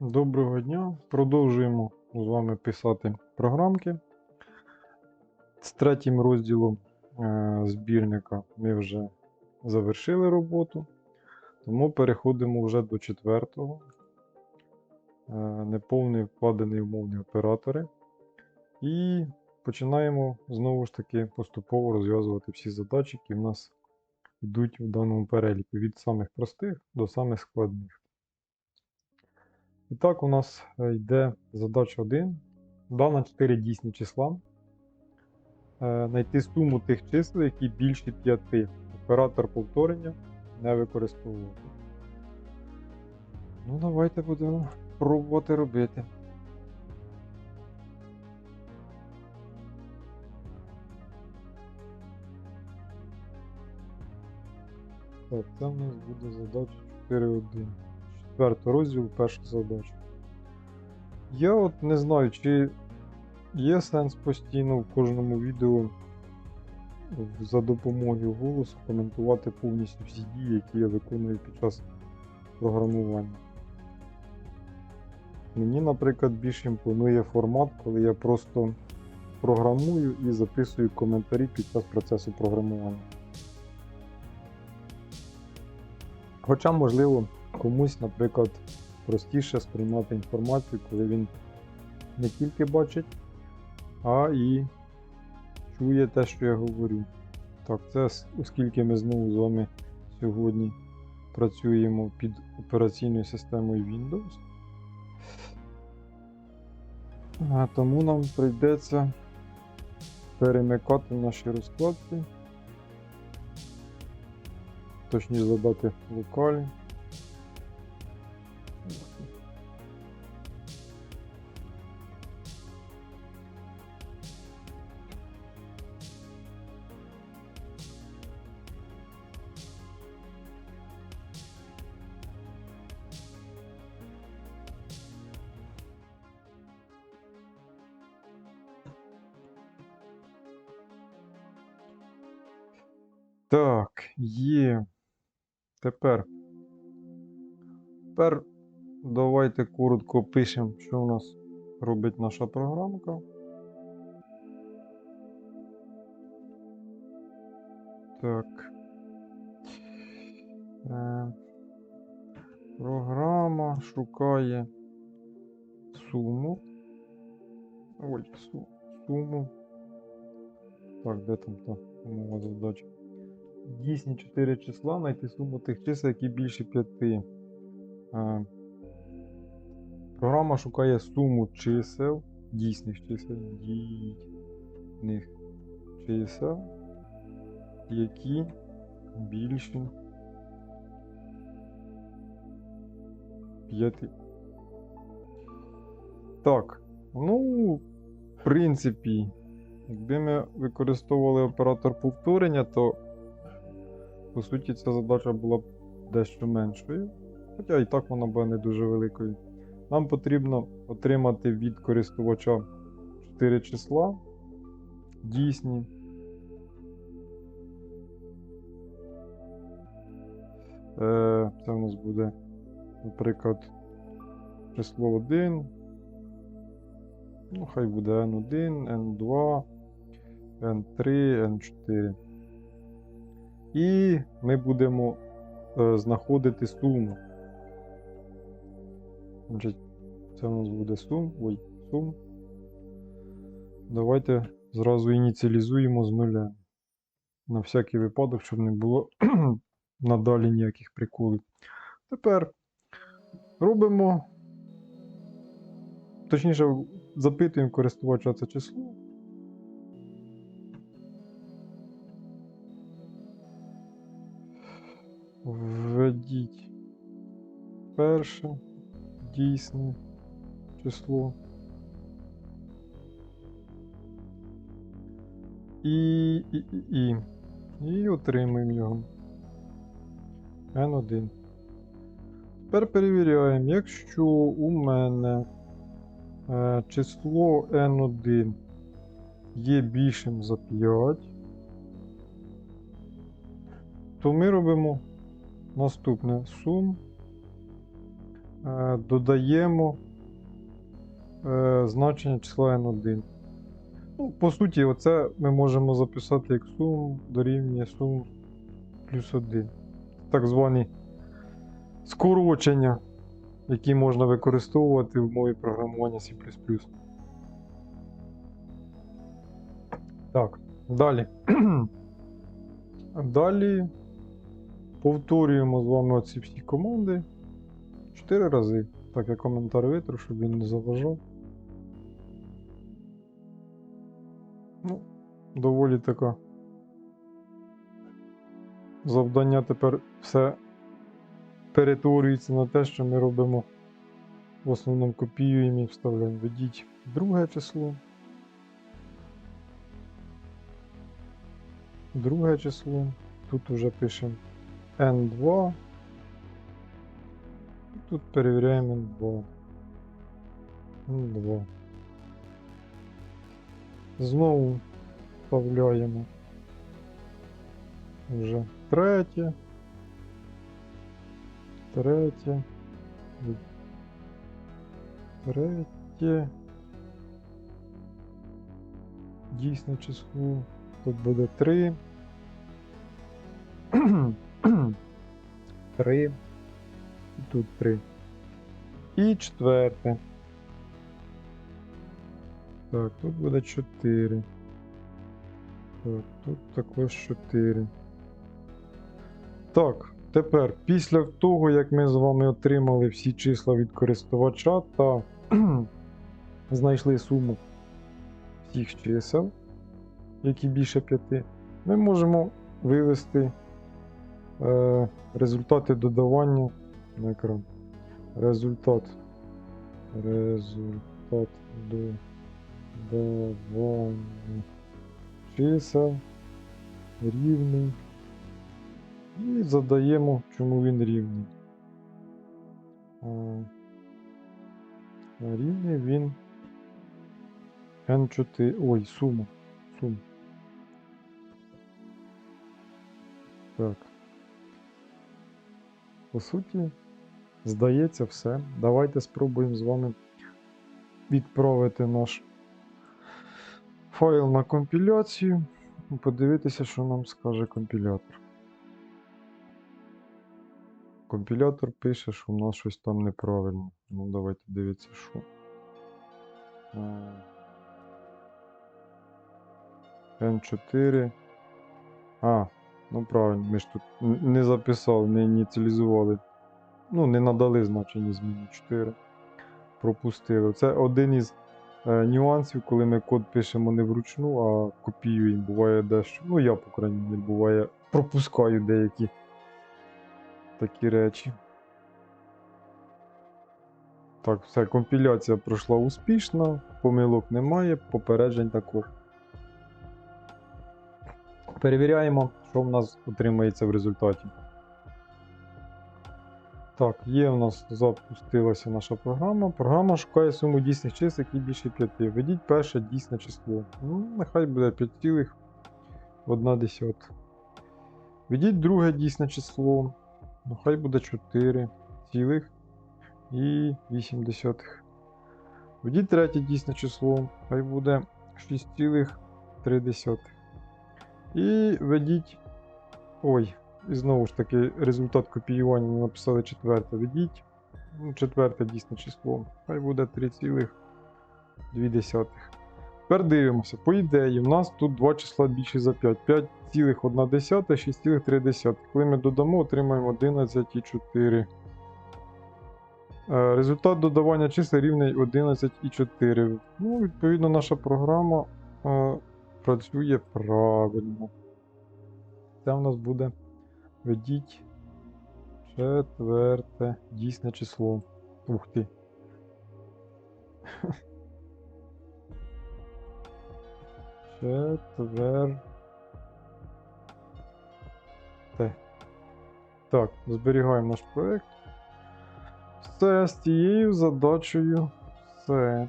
Доброго дня. Продовжуємо з вами писати програмки. З третім розділом е, збірника ми вже завершили роботу, тому переходимо вже до четвертого. Е, Неповний вкладений умовні оператори. І починаємо знову ж таки поступово розв'язувати всі задачі, які в нас йдуть в даному переліку від самих простих до самих складних. І так, у нас е, йде задача 1. Дана 4 дійсні числа. Е, Знайти суму тих чисел, які більші 5. Оператор повторення не використовувати. Ну, давайте будемо пробувати робити. Так, це в нас буде задача 4.1. Четвертий розділ, перша задача. Я от не знаю, чи є сенс постійно в кожному відео за допомогою голосу коментувати повністю всі дії, які я виконую під час програмування. Мені, наприклад, більш імпонує формат, коли я просто програмую і записую коментарі під час процесу програмування. Хоча, можливо, комусь, наприклад, простіше сприймати інформацію, коли він не тільки бачить, а і чує те, що я говорю. Так, це оскільки ми знову з вами сьогодні працюємо під операційною системою Windows. Тому нам прийдеться перемикати наші розкладки. Точніше задати локалі. Так, є. Тепер. Тепер давайте коротко пишемо, що у нас робить наша програмка. Так. Е, програма шукає суму. Ой, суму. Так, де там та умова задача? Дійсні 4 числа, знайти суму тих чисел, які більше 5. Е, Програма шукає суму чисел, дійсних чисел, дійсних чисел, які більші 5. Так, ну, в принципі, якби ми використовували оператор повторення, то по суті, ця задача була б дещо меншою, хоча і так вона була не дуже великою. Нам потрібно отримати від користувача 4 числа дійсні. Е, Це у нас буде, наприклад, число 1. Ну, хай буде N1, N2, N3, N4. І ми будемо е, знаходити суму. Це у нас буде сум. Ой, сум. Давайте зразу ініціалізуємо з нуля. На всякий випадок, щоб не було надалі ніяких приколів. Тепер робимо. Точніше, запитуємо користувача це число. Введіть перше дійсне число. І, і, і, і. І отримуємо його. N1. Тепер перевіряємо, якщо у мене е, число N1 є більшим за 5, то ми робимо наступне сум е, додаємо е, значення числа n1. Ну, по суті, оце ми можемо записати як сум дорівнює сум плюс 1. Так звані скорочення, які можна використовувати в мові програмування C. Так, далі. Далі повторюємо з вами оці всі команди 4 рази. Так, я коментар витру, щоб він не заважав. Ну, доволі така. Завдання тепер все перетворюється на те, що ми робимо. В основному копіюємо і вставляємо. Введіть друге число. Друге число. Тут вже пишемо N2. Тут перевіряємо N2. N2. Знову вставляємо вже третє. Третє. Третє. Дійсне число. Тут буде 3. 3. І тут 3. І четверте. Так, тут буде 4. Так, тут також 4. Так, тепер, після того, як ми з вами отримали всі числа від користувача та знайшли суму всіх чисел, які більше 5, ми можемо вивести результати додавання на екран. Результат. Результат додавання чисел рівний. І задаємо, чому він рівний. А, а рівний він N4. Ой, сума. Сума. Так. По суті, здається, все. Давайте спробуємо з вами відправити наш файл на компіляцію і подивитися, що нам скаже компілятор. Компілятор пише, що в нас щось там неправильно. Ну, давайте дивитися, що. А, N4. А, ну правильно, ми ж тут не записали, не ініціалізували. Ну, не надали значення зміни 4. Пропустили. Це один із е, нюансів, коли ми код пишемо не вручну, а копіюємо. Буває дещо. Ну, я, по крайній мірі, буває, пропускаю деякі такі речі. Так, все, компіляція пройшла успішно, помилок немає, попереджень також. Перевіряємо, що в нас отримається в результаті. Так, є в нас запустилася наша програма. Програма шукає суму дійсних чисел, які більше 5. Введіть перше дійсне число. Ну, нехай буде 5,1. Введіть друге дійсне число. Ну, хай буде 4 цілих і 8 десятих. Введіть третє дійсне число, хай буде 6,3. І введіть. Ой, і знову ж таки, результат копіювання написали четверте. Введіть. Ну, четверте дійсне число. Хай буде 3,2. Тепер дивимося. По ідеї, у нас тут два числа більше за 5. 5,1, 6,3. Коли ми додамо, отримаємо 11,4. Е, Результат додавання чисел рівний 11,4. Ну, відповідно, наша програма е, працює правильно. Це в нас буде введіть четверте дійсне число. Ух ти. Четверте. Так, зберігаємо наш проект. Все з цією задачею. Все.